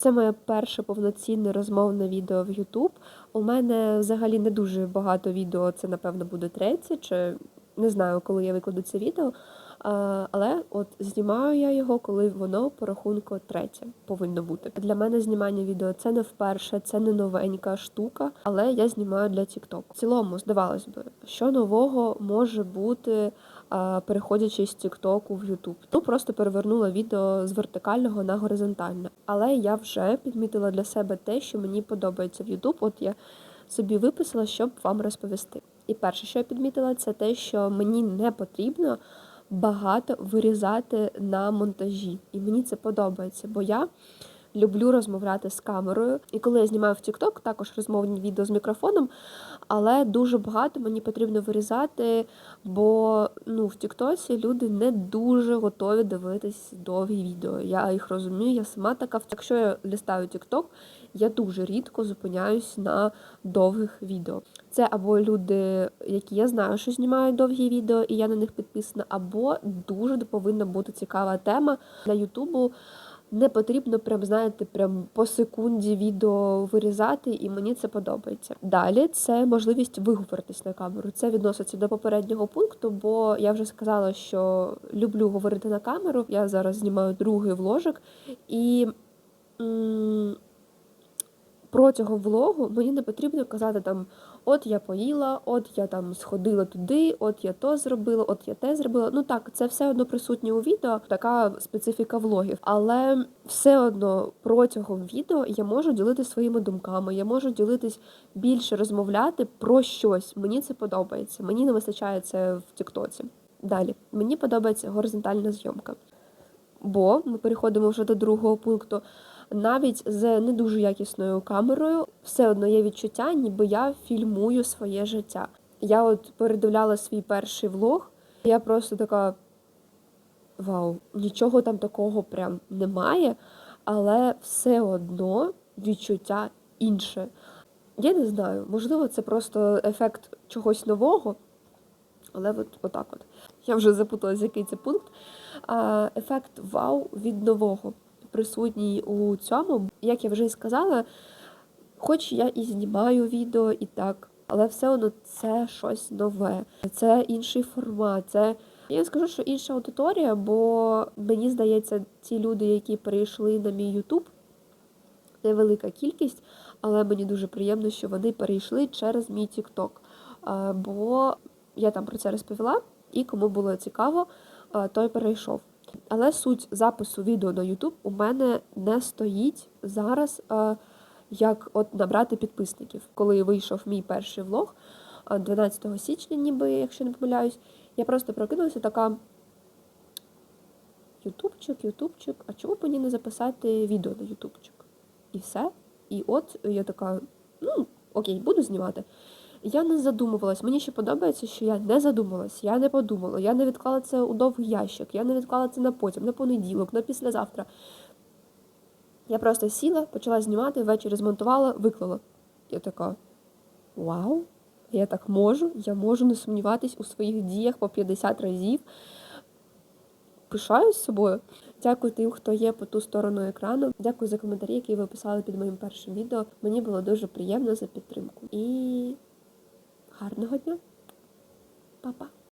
Це моє перше повноцінне розмовне відео в YouTube. У мене взагалі не дуже багато відео, це, напевно, буде третє, чи не знаю, коли я викладу це відео. А, Але от знімаю я його, коли воно по рахунку третє повинно бути. Для мене знімання відео це не вперше, це не новенька штука, але я знімаю для TikTok. В цілому, здавалось би, що нового може бути, переходячи з TikTok в YouTube. Ну просто перевернула відео з вертикального на горизонтальне. Але я вже підмітила для себе те, що мені подобається в YouTube. От я собі виписала, щоб вам розповісти. І перше, що я підмітила, це те, що мені не потрібно багато вирізати на монтажі. І мені це подобається, бо я люблю розмовляти з камерою. І коли я знімаю в TikTok, також розмовні відео з мікрофоном, але дуже багато мені потрібно вирізати, бо ну, в Тіктоці люди не дуже готові дивитись довгі відео. Я їх розумію, я сама така. Якщо я листаю TikTok, я дуже рідко зупиняюсь на довгих відео. Це або люди, які я знаю, що знімають довгі відео, і я на них підписана, або дуже повинна бути цікава тема для Ютубу. Не потрібно прям, знаєте, прям по секунді відео вирізати, і мені це подобається. Далі це можливість виговоритись на камеру. Це відноситься до попереднього пункту, бо я вже сказала, що люблю говорити на камеру. Я зараз знімаю другий вложик, і протягом влогу мені не потрібно казати там, от я поїла, от я там сходила туди, от я то зробила, от я те зробила. Ну так, це все одно присутнє у відео, така специфіка влогів. Але все одно протягом відео я можу ділитися своїми думками, я можу ділитись більше розмовляти про щось. Мені це подобається. Мені не вистачає це в Тіктоці. Далі мені подобається горизонтальна зйомка. Бо ми переходимо вже до другого пункту навіть з не дуже якісною камерою, все одно є відчуття, ніби я фільмую своє життя. Я от передивляла свій перший влог, я просто така вау, нічого там такого прям немає, але все одно відчуття інше. Я не знаю, можливо, це просто ефект чогось нового. Але от отак от. Я вже запуталась, який це пункт. Ефект вау від нового присутній у цьому. Як я вже і сказала, хоч я і знімаю відео і так, але все одно це щось нове, це інший формат. це... Я скажу, що інша аудиторія, бо мені здається, ті люди, які перейшли на мій Ютуб, невелика кількість, але мені дуже приємно, що вони перейшли через мій Тікток. Бо я там про це розповіла, і кому було цікаво, той перейшов. Але суть запису відео на YouTube у мене не стоїть зараз, е, як от набрати підписників. Коли вийшов мій перший влог 12 січня, ніби, якщо не помиляюсь, я просто прокинулася така. Ютубчик, ютубчик, а чому мені не записати відео на ютубчик? І все. І от я така, ну, окей, буду знімати. Я не задумувалась. Мені ще подобається, що я не задумалась, я не подумала, я не відклала це у довгий ящик, я не відклала це на потім, на понеділок, на післязавтра. Я просто сіла, почала знімати, ввечері змонтувала, виклала. Я така: Вау! Я так можу, я можу не сумніватись у своїх діях по 50 разів. Пишаюсь собою. Дякую тим, хто є по ту сторону екрану. Дякую за коментарі, які ви писали під моїм першим відео. Мені було дуже приємно за підтримку. І Гарного дня, Па-па!